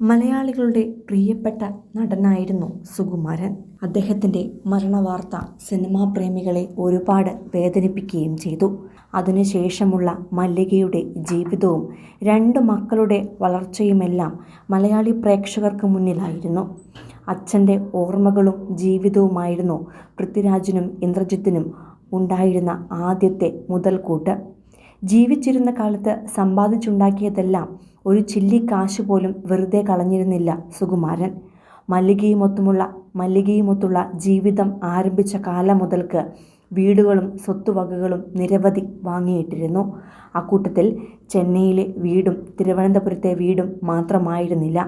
മലയാളികളുടെ പ്രിയപ്പെട്ട നടനായിരുന്നു സുകുമാരൻ. അദ്ദേഹത്തിന്റെ മരണവാർത്ത സിനിമാ പ്രേമികളെ ഒരുപാട് വേദനിപ്പിക്കുകയും ചെയ്തു. അതിനുശേഷമുള്ള മല്ലികയുടെ ജീവിതവും രണ്ട് മക്കളുടെ വളർച്ചയുമെല്ലാം മലയാളി പ്രേക്ഷകർക്ക് മുന്നിലായിരുന്നു. അച്ഛന്റെ ഓർമ്മകളും ജീവിതവുമായിരുന്നു പൃഥ്വിരാജിനും ഇന്ദ്രജിത്തിനും ഉണ്ടായിരുന്ന ആദ്യത്തെ മുതൽക്കൂട്ട്. ജീവിച്ചിരുന്ന കാലത്ത് സമ്പാദിച്ചുണ്ടാക്കിയതെല്ലാം ഒരു ചില്ലി കാശ് പോലും വെറുതെ കളഞ്ഞിരുന്നില്ല സുകുമാരൻ. മല്ലികയുമൊത്തുമുള്ള മല്ലികയുമൊത്തുള്ള ജീവിതം ആരംഭിച്ച കാലം മുതൽക്ക് വീടുകളും സ്വത്തുവകകളും നിരവധി വാങ്ങിയിട്ടിരുന്നു. അക്കൂട്ടത്തിൽ ചെന്നൈയിലെ വീടും തിരുവനന്തപുരത്തെ വീടും മാത്രമായിരുന്നില്ല.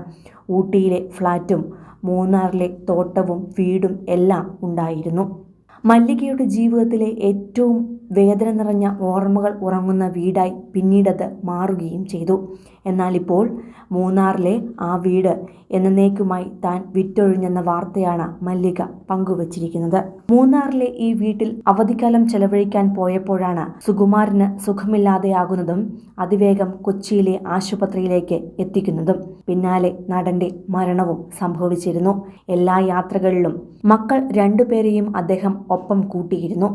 ഊട്ടിയിലെ ഫ്ലാറ്റും മൂന്നാറിലെ തോട്ടവും വീടും എല്ലാം ഉണ്ടായിരുന്നു. മല്ലികയുടെ ജീവിതത്തിലെ ഏറ്റവും വേദന നിറഞ്ഞ ഓർമ്മകൾ ഉറങ്ങുന്ന വീടായി പിന്നീടത് മാറുകയും ചെയ്തു. എന്നാൽ ഇപ്പോൾ മൂന്നാറിലെ ആ വീട് എന്നേക്കുമായി താൻ വിറ്റൊഴിഞ്ഞെന്ന വാർത്തയാണ് മല്ലിക പങ്കുവച്ചിരിക്കുന്നത്. മൂന്നാറിലെ ഈ വീട്ടിൽ അവധിക്കാലം ചെലവഴിക്കാൻ പോയപ്പോഴാണ് സുകുമാരന് സുഖമില്ലാതെയാകുന്നതും അതിവേഗം കൊച്ചിയിലെ ആശുപത്രിയിലേക്ക് എത്തിക്കുന്നതും. പിന്നാലെ നടന്റെ മരണവും സംഭവിച്ചിരുന്നു. എല്ലാ യാത്രകളിലും മക്കൾ രണ്ടുപേരെയും അദ്ദേഹം ഒപ്പം കൂട്ടിയിരുന്നു.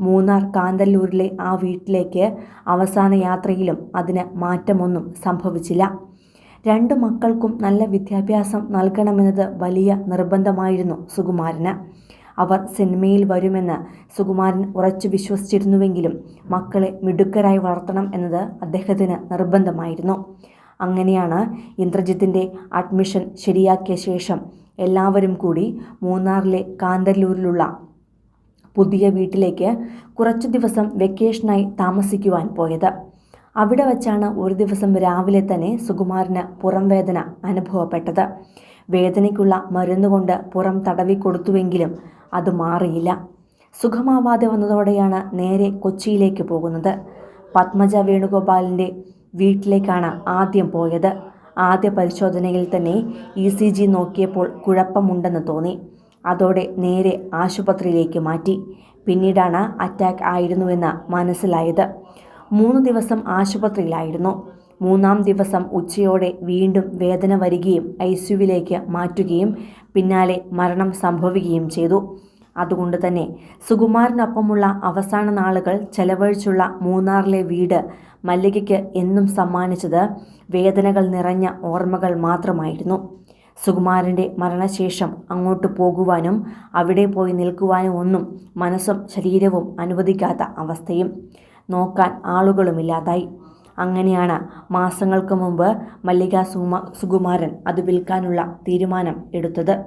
മൂന്നാർ കാന്തല്ലൂരിലെ ആ വീട്ടിലേക്ക് അവസാന യാത്രയിലും അതിന് മാറ്റമൊന്നും സംഭവിച്ചില്ല. രണ്ട് മക്കൾക്കും നല്ല വിദ്യാഭ്യാസം നൽകണമെന്നത് വലിയ നിർബന്ധമായിരുന്നു സുകുമാരന്. അവർ സിനിമയിൽ വരുമെന്ന് സുകുമാരൻ ഉറച്ചു വിശ്വസിച്ചിരുന്നുവെങ്കിലും മക്കളെ മിടുക്കരായി വളർത്തണം എന്നത് അദ്ദേഹത്തിന് നിർബന്ധമായിരുന്നു. അങ്ങനെയാണ് ഇന്ദ്രജിത്തിന്റെ അഡ്മിഷൻ ശരിയാക്കിയ ശേഷം എല്ലാവരും കൂടി മൂന്നാറിലെ കാന്തല്ലൂരിലുള്ള പുതിയ വീട്ടിലേക്ക് കുറച്ചു ദിവസം വെക്കേഷനായി താമസിക്കുവാൻ പോയത്. അവിടെ വച്ചാണ് ഒരു ദിവസം രാവിലെ തന്നെ സുകുമാരന് പുറം വേദന അനുഭവപ്പെട്ടത്. വേദനയ്ക്കുള്ള മരുന്നുകൊണ്ട് പുറം തടവി കൊടുത്തുവെങ്കിലും അത് മാറിയില്ല. സുഖമാവാതെ വന്നതോടെയാണ് നേരെ കൊച്ചിയിലേക്ക് പോകുന്നത്. പത്മജ വേണുഗോപാലിന്റെ വീട്ടിലേക്കാണ് ആദ്യം പോയത്. ആദ്യ പരിശോധനയിൽ തന്നെ ഇ സി ജി നോക്കിയപ്പോൾ കുഴപ്പമുണ്ടെന്ന് തോന്നി. അതോടെ നേരെ ആശുപത്രിയിലേക്ക് മാറ്റി. പിന്നീടാണ് അറ്റാക്ക് ആയിരുന്നുവെന്ന് മനസ്സിലായത്. മൂന്ന് ദിവസം ആശുപത്രിയിലായിരുന്നു. മൂന്നാം ദിവസം ഉച്ചയോടെ വീണ്ടും വേദന വരികയും ഐ സിയുവിലേക്ക് മാറ്റുകയും പിന്നാലെ മരണം സംഭവിക്കുകയും ചെയ്തു. അതുകൊണ്ട് തന്നെ സുകുമാരനൊപ്പമുള്ള അവസാന നാളുകൾ ചെലവഴിച്ചുള്ള മൂന്നാറിലെ വീട് മല്ലികയ്ക്ക് എന്നും സമ്മാനിച്ചത് വേദനകൾ നിറഞ്ഞ ഓർമ്മകൾ മാത്രമായിരുന്നു. സുകുമാരന്റെ മരണശേഷം അങ്ങോട്ട് പോകുവാനും അവിടെ പോയി നിൽക്കുവാനും ഒന്നും മനസ്സും ശരീരവും അനുവദിക്കാത്ത അവസ്ഥയും നോക്കാൻ ആളുകളുമില്ലാതായി. അങ്ങനെയാണ് മാസങ്ങൾക്ക് മുമ്പ് മല്ലിക സുകുമാരൻ അത് വിൽക്കാനുള്ള തീരുമാനം എടുത്തത്.